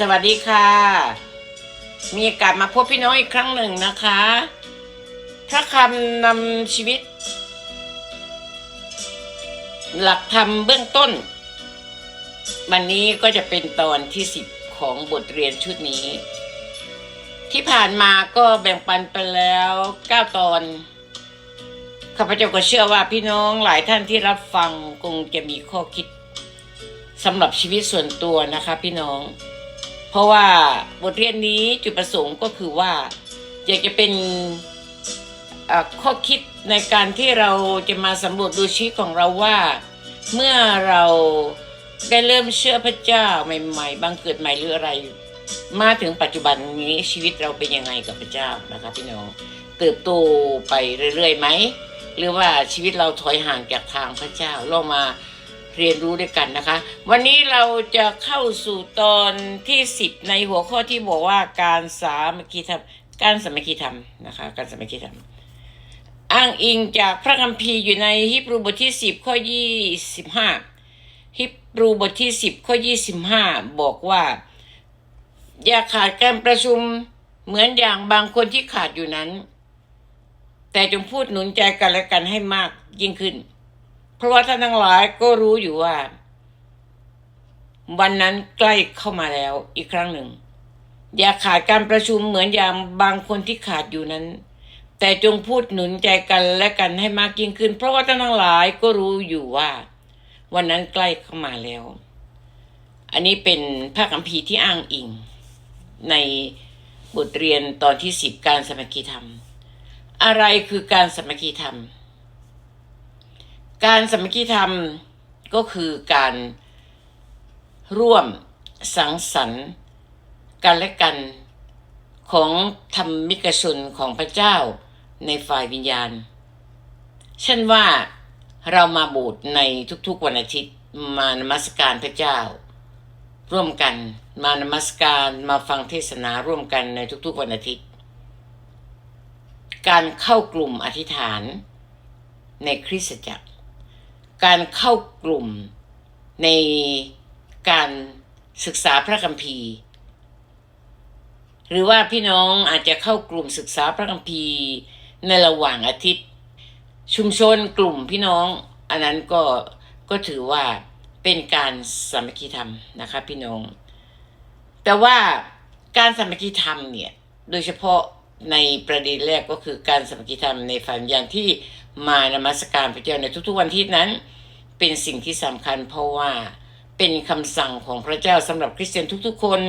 สวัสดีค่ะ มีโอกาสมาพบพี่น้องอีกครั้งหนึ่งนะคะ พระคำนำชีวิต หลักธรรมเบื้องต้น วันนี้ก็จะเป็นตอนที่สิบของบทเรียนชุดนี้ ที่ผ่านมาก็แบ่งปันไปแล้วเก้าตอนข้าพเจ้าก็เชื่อว่าพี่น้องหลายท่านที่รับฟังคงจะมีข้อคิดสำหรับชีวิตส่วนตัวนะคะพี่น้อง เพราะว่าบทเรียนนี้จุดประสงค์ก็คือว่า อยากจะเป็นข้อคิดในการที่เราจะมาสำรวจดูชีวิตของเราว่า เมื่อเราได้เริ่มเชื่อพระเจ้าใหม่ๆบังเกิดใหม่หรืออะไร มาถึงปัจจุบันนี้ชีวิตเราเป็นยังไงกับพระเจ้านะคะพี่น้องเติบโตไปเรื่อยๆไหม หรือว่าชีวิตเราถอยห่างจากทางพระเจ้าลองมา เรียนรู้ด้วยกันนะคะ วันนี้เราจะเข้าสู่ตอนที่สิบในหัวข้อที่บอกว่าการสามัคคีธรรมการสามัคคีธรรมนะคะ การสามัคคีธรรมอ้างอิงจากพระคัมภีร์อยู่ในฮิบรูบทที่สิบข้อยี่สิบห้าฮิบรูบทที่สิบข้อยี่สิบห้าบอกว่า อย่าขาดการประชุมเหมือนอย่างบางคนที่ขาดอยู่นั้น แต่จงพูดหนุนใจกันและกันให้มากยิ่งขึ้น ราะว่าท่านทั้งหลายก็รู้อยู่ว่า วันนั้นใกล้เข้ามาแล้วอีกครั้งหนึ่ง อย่าขาดการประชุมเหมือนอย่างบางคนที่ขาดอยู่นั้น แต่จงพูดหนุนใจกันและกันให้มากยิ่งขึ้น เพราะว่าท่านทั้งหลายก็รู้อยู่ว่า วันนั้นใกล้เข้ามาแล้ว อันนี้เป็นพระคัมภีร์ที่อ้างอิง ในบทเรียนตอนที่สิบการสมัคคีธรรม อะไรคือการสมัคคีธรรม การสมัคคีธรรมก็คือการร่วมสังสรรค์กันและกันของธรรมิกชนของพระเจ้าในฝ่ายวิญญาณ เช่นว่าเรามาบสถ์ในทุกๆวันอาทิตย์มานมัสการพระเจ้า ร่วมกันมานมัสการมาฟังเทศนาร่วมกันในทุกๆวันอาทิตย์ การเข้ากลุ่มอธิษฐานในคริสตจักร การเข้ากลุ่มในการศึกษาพระคัมภีร์ หรือว่าพี่น้องอาจจะเข้ากลุ่มศึกษาพระคัมภีร์ในระหว่างอาทิตย์ ชุมชนกลุ่มพี่น้อง อันนั้นก็ก็ถือว่าเป็นการสามัคคีธรรมนะคะพี่น้อง แต่ว่าการสามัคคีธรรมเนี่ยโดยเฉพาะในประเด็นแรกก็คือการสามัคคีธรรมในฝันอย่านที่ มานมัสการพระเจ้าในทุกๆวันที่นั้น เป็นสิ่งที่สำคัญเพราะว่าเป็นคำสั่งของพระเจ้าสำหรับคริสเตียนทุกๆคน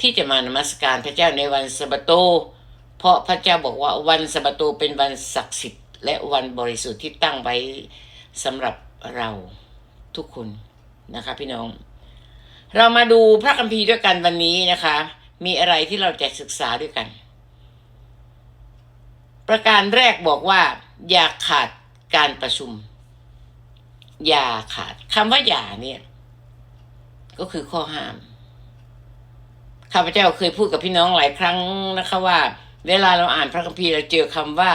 ที่จะมานมัสการพระเจ้าในวันสะบาโต เพราะพระเจ้าบอกว่าวันสะบาโตเป็นวันศักดิ์สิทธิ์ และวันบริสุทธิ์ที่ตั้งไว้สำหรับเราทุกคนนะคะพี่น้อง เรามาดูพระคัมภีร์ด้วยกันวันนี้นะคะ มีอะไรที่เราจะศึกษาด้วยกัน ประการแรกบอกว่า อย่าขาดการประชุม อย่าขาดคำว่าอย่าเนี่ย ก็คือข้อห้ามข้าพเจ้าเคยพูดกับพี่น้องหลายครั้งนะคะว่า เวลาเราอ่านพระคัมภีร์เราเจอคำว่า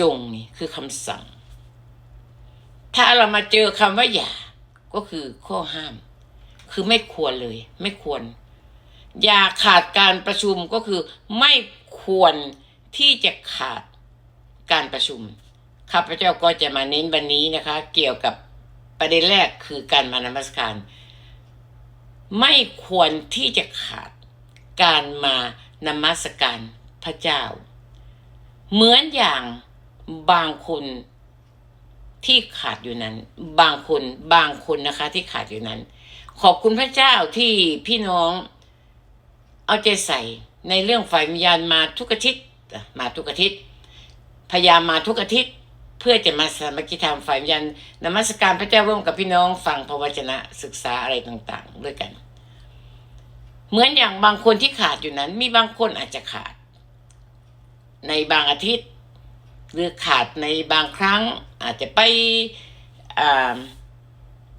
จงนี่คือคำสั่ง ถ้าเรามาเจอคำว่าอย่า ก็คือข้อห้าม คือไม่ควรเลย ไม่ควร อย่าขาดการประชุมก็คือไม่ควรที่จะขาดการประชุม ข้าพเจ้าก็จะมาเน้นวันนี้นะคะ เกี่ยวกับประเด็นแรกคือการมานมัสการ ไม่ควรที่จะขาดการมานมัสการพระเจ้า เหมือนอย่างบางคนที่ขาดอยู่นั้น บางคนบางคนนะคะ ที่ขาดอยู่นั้น ขอบคุณพระเจ้าที่พี่น้องเอาใจใส่ในเรื่องฝ่ายวิญญาณมาทุกอาทิตย์มาทุกอาทิตย์พยายามมาทุกอาทิตย์ เพื่อจะมาสามัคคีธรรมฝ่ายวิญญาณนมัสการพระเจ้าร่วมกับพี่น้องฟังพระวจนะศึกษาอะไรต่างๆ ด้วยกัน เหมือนอย่างบางคนที่ขาดอยู่นั้น มีบางคนอาจจะขาด ในบางอาทิตย์ หรือขาดในบางครั้ง อาจจะไป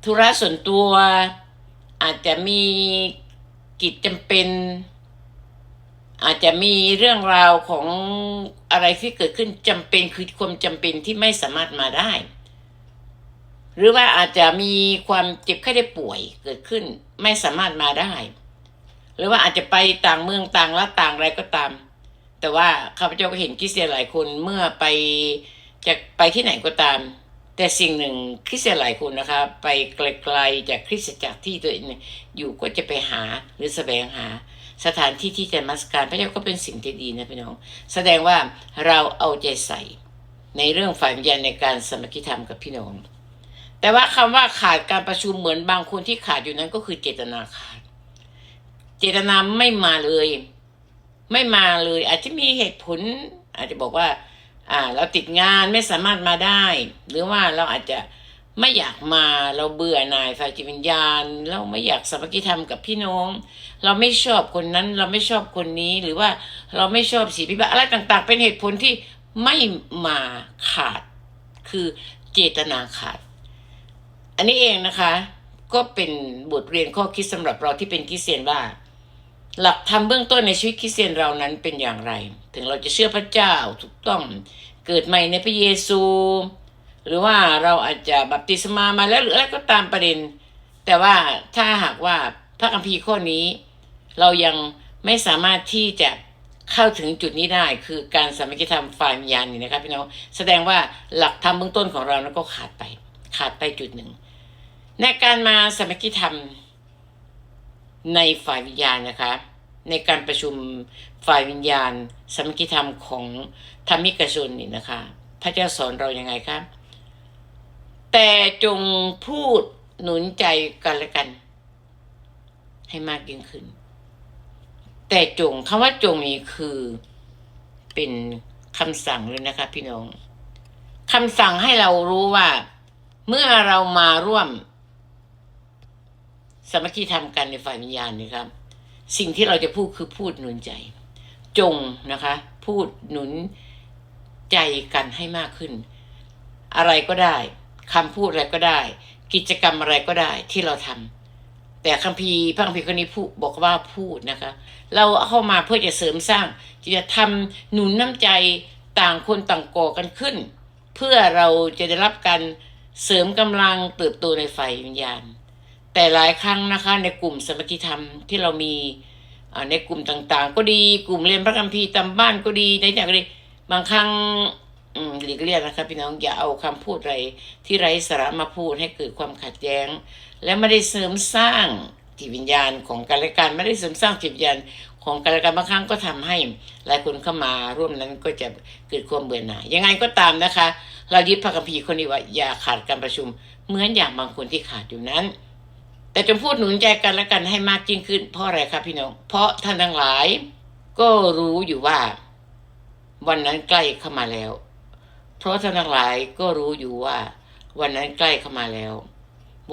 ธุระส่วนตัว อาจจะมีกิจจำเป็น อาจจะมีเรื่องราวของอะไรที่เกิดขึ้นจำเป็นคือความจำเป็นที่ไม่สามารถมาได้ หรือว่าอาจจะมีความเจ็บไข้ได้ป่วยเกิดขึ้นไม่สามารถมาได้ หรือว่าอาจจะไปต่างเมืองต่างละต่างอะไรก็ตาม แต่ว่าข้าพเจ้าก็เห็นคริสเตียนหลายคนเมื่อไปจะไปที่ไหนก็ตาม แต่สิ่งหนึ่งคริสเตียนหลายคนนะคะไปไกลๆจากคริสตจักรที่ตัวเองอยู่ก็จะไปหาหรือแสวงหา สถานที่ที่จะมัสการพระเจ้าก็เป็นสิ่งที่ดีนะพี่น้อง แสดงว่าเราเอาใจใส่ ในเรื่องฝ่ายวิญญาณในการสมัคคีธรรมกับพี่น้อง แต่ว่าคำว่าขาดการประชุมเหมือนบางคนที่ขาดอยู่นั้นก็คือเจตนาขาด เจตนาไม่มาเลย ไม่มาเลย อาจจะมีเหตุผล อาจจะบอกว่า อ่า เราติดงานไม่สามารถมาได้ หรือว่าเราอาจจะ ไม่อยากมาเราเบื่อหน่ายฝ่ายจิตวิญญาณ เราไม่อยากสามัคคีธรรมกับพี่น้อง เราไม่ชอบคนนั้น เราไม่ชอบคนนี้หรือว่าเราไม่ชอบสีพิบัติอะไรต่างๆ เป็นเหตุผลที่ไม่มาขาด คือเจตนาขาด อันนี้เองนะคะ ก็เป็นบทเรียนข้อคิดสำหรับเราที่เป็นคริสเตียนว่า หลักธรรมเบื้องต้นในชีวิตคริสเตียนเรานั้นเป็นอย่างไร ถึงเราจะเชื่อพระเจ้าถูกต้องเกิดใหม่ในพระเยซู หรือว่าเราอาจจะบัพติศมามาแล้วหรืออะไรก็ตามประเด็น แต่ว่าถ้าหากว่าพระคัมภีร์ข้อนี้ เรายังไม่สามารถที่จะเข้าถึงจุดนี้ได้คือการสามัคคีธรรมฝ่ายวิญญาณนี่นะครับพี่น้องแสดงว่าหลักธรรมเบื้องต้นของเรานั้นก็ขาดไป ขาดไปจุดหนึ่ง ในการมาสามัคคีธรรมในฝ่ายวิญญาณนะคะในการประชุมฝ่ายวิญญาณสามัคคีธรรมของธรรมิกชนนี่นะคะ พระเจ้าสอนเราอยังไงครับ แต่จงพูดหนุนใจกันและกัน ให้มากยิ่งขึ้น แต่จงคำว่าจงนี้คือเป็นคำสั่งเลยนะคะ พี่น้องคำสั่งให้เรารู้ว่า เมื่อเรามาร่วม สมัคคีธรรมกันในฝ่ายวิญญาณนี่ครับ สิ่งที่เราจะพูดคือพูดหนุนใจ จงนะคะ พูดหนุนใจกันให้มากขึ้น อะไรก็ได้ คำพูดอะไรก็ได้ กิจกรรมอะไรก็ได้ที่เราทำแต่คัมภีร์พระคัมภีร์คนนี้พูดบอกว่าพูดนะคะ เราเข้ามาเพื่อจะเสริมสร้างจะทำหนุนน้ำใจต่างคนต่างก่อกันขึ้น เพื่อเราจะได้รับการเสริมกำลังเติบโตในฝ่ายวิญญาณ แต่หลายครั้งนะคะในกลุ่มสมัคคีธรรมที่เรามีในกลุ่มต่างๆ ก็ดีกลุ่มเรียนพระคัมภีร์ตามบ้านก็ดีในอย่างก็ดีบางครั้ง หลีกเลี่ยงนะครับพี่น้องอย่าเอาคำพูดไรที่ไร้สาระมาพูดให้เกิดความขัดแย้ง และไม่ได้เสริมสร้างจิตวิญญาณของกันและกันไม่ได้เสริมสร้างจิตวิญญาณของกันและกันบางครั้งก็ทำให้หลายคนเข้ามาร่วมนั้นก็จะเกิดความเบื่อหน่ายยังไงก็ตามนะคะ เรายึดพระคัมภีร์คนนี้ว่าอย่าขาดการประชุม เหมือนอย่างบางคนที่ขาดอยู่นั้น แต่จงพูดหนุนใจกันและกันให้มากยิ่งขึ้น เพราะอะไรครับพี่น้อง เพราะท่านทั้งหลาย ก็รู้อยู่ว่า วันนั้นใกล้เข้ามาแล้ว เพราะท่านทั้งหลายก็รู้อยู่ว่า วันนั้นใกล้เข้ามาแล้ว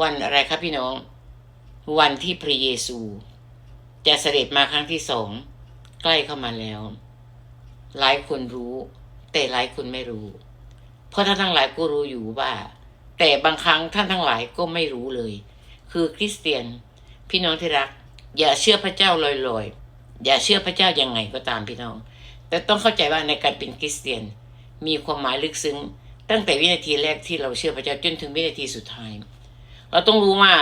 วันอะไรครับพี่น้อง วันที่พระเยซู จะเสด็จมาครั้งที่สองใกล้เข้ามาแล้ว หลายคนรู้ แต่หลายคนไม่รู้ เพราะท่านทั้งหลายก็รู้อยู่ว่า แต่บางครั้งท่านทั้งหลายก็ไม่รู้เลย คือคริสเตียน พี่น้องที่รัก อย่าเชื่อพระเจ้าลอยๆอย่าเชื่อพระเจ้ายังไงก็ตามพี่น้อง แต่ต้องเข้าใจว่าในการเป็นคริสเตียน มีความหมายลึกซึ้ง ตั้งแต่วินาทีแรกที่เราเชื่อพระเจ้าจนถึงวินาทีสุดท้าย เราต้องรู้ว่า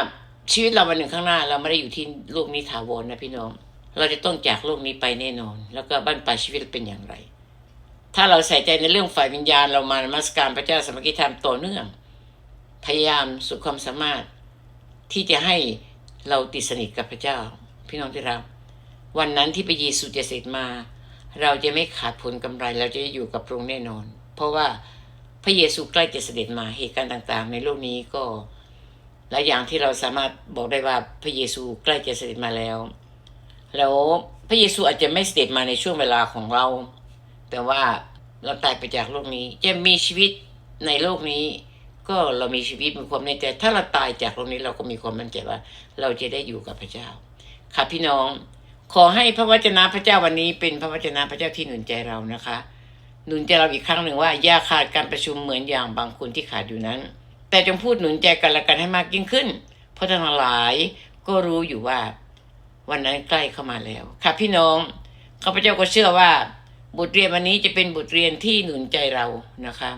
ชีวิตเราวันหนึ่งข้างหน้า เราไม่ได้อยู่ที่โลกนี้ถาวรนะพี่น้อง เราจะต้องจากโลกนี้ไปแน่นอน แล้วก็บ้านปลายชีวิตเป็นอย่างไร ถ้าเราใส่ใจในเรื่องฝ่ายวิญญาณเรามานมัสการพระเจ้าสมัคคีธรรมต่อเนื่อง พยายามสุดความสามารถที่จะให้เราติดสนิทกับพระเจ้า พี่น้องที่รักวันนั้นที่พระเยซูจะเสด็จมา เราจะไม่ขาดผลกำไรเราจะอยู่กับพระองค์แน่นอน เพราะว่าพระเยซูใกล้จะเสด็จมาเหตุการณ์ต่างๆ ในโลกนี้ก็หลายอย่างที่เราสามารถบอกได้ว่าพระเยซูใกล้จะเสด็จมาแล้ว แล้วพระเยซูอาจจะไม่เสด็จมาในช่วงเวลาของเรา แต่ว่าเราตายไปจากโลกนี้ จะมีชีวิตในโลกนี้ ก็เรามีชีวิตมีความในใจถ้าเราตายจากโลกนี้เราก็มีความมั่นใจว่า เราจะได้อยู่กับพระเจ้าค่ะพี่น้อง ขอให้พระวจนะพระเจ้าวันนี้เป็นพระวจนะพระเจ้าที่หนุนใจเรานะคะ หนุนใจเราอีกครั้งหนึ่งว่าอย่าขาดการประชุมเหมือนอย่างบางคนที่ขาดอยู่นั้น แต่จงพูดหนุนใจกันและกันให้มากยิ่งขึ้น เพราะทั้งหลายก็รู้อยู่ว่า วันนั้นใกล้เข้ามาแล้ว ค่ะพี่น้องข้าพเจ้าก็เชื่อว่า บทเรียนวันนี้จะเป็นบทเรียนที่หนุนใจเรานะคะ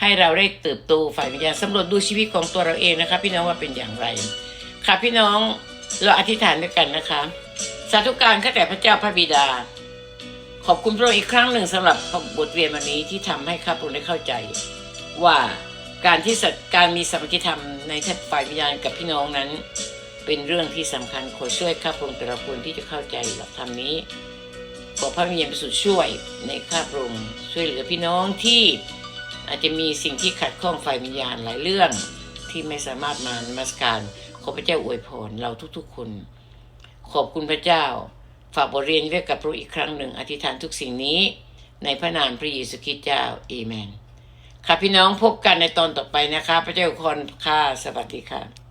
ให้เราได้เติบโตฝ่ายวิญญาณสำรวจดูชีวิตของตัวเราเองนะคะ พี่น้องว่าเป็นอย่างไร ค่ะพี่น้องเราอธิษฐานด้วยกันนะคะ สาธุการข้าแต่พระเจ้าพระบิดา ขอบคุณพระองค์อีกครั้งหนึ่งสำหรับบทเรียนวันนี้ที่ทำให้ข้าพระองค์ได้เข้าใจ ว่าการที่สัตการมีสมัคคีธรรมในฝ่ายวิญญาณกับพี่น้องนั้น เป็นเรื่องที่สำคัญขอช่วยข้าพระองค์แต่ละคนที่จะเข้าใจหลักธรรมนี้ขอพระวิญญาณประสูติช่วยในข้าพระองค์ช่วยเหลือพี่น้องที่อาจจะมีสิ่งที่ขัดข้องฝ่ายวิญญาณหลายเรื่องที่ไม่สามารถมานมัสการขอพระเจ้าอวยพรเราทุกๆคน ขอบคุณพระเจ้า ฝากบทเรียนไว้กับพระอีกครั้งหนึ่ง อธิษฐานทุกสิ่งนี้ ในพระนามพระเยซูคริสต์เจ้าเอเมนค่ะพี่น้องพบกันในตอนต่อไปนะคะ พระเจ้าคนค่ะสวัสดีค่ะ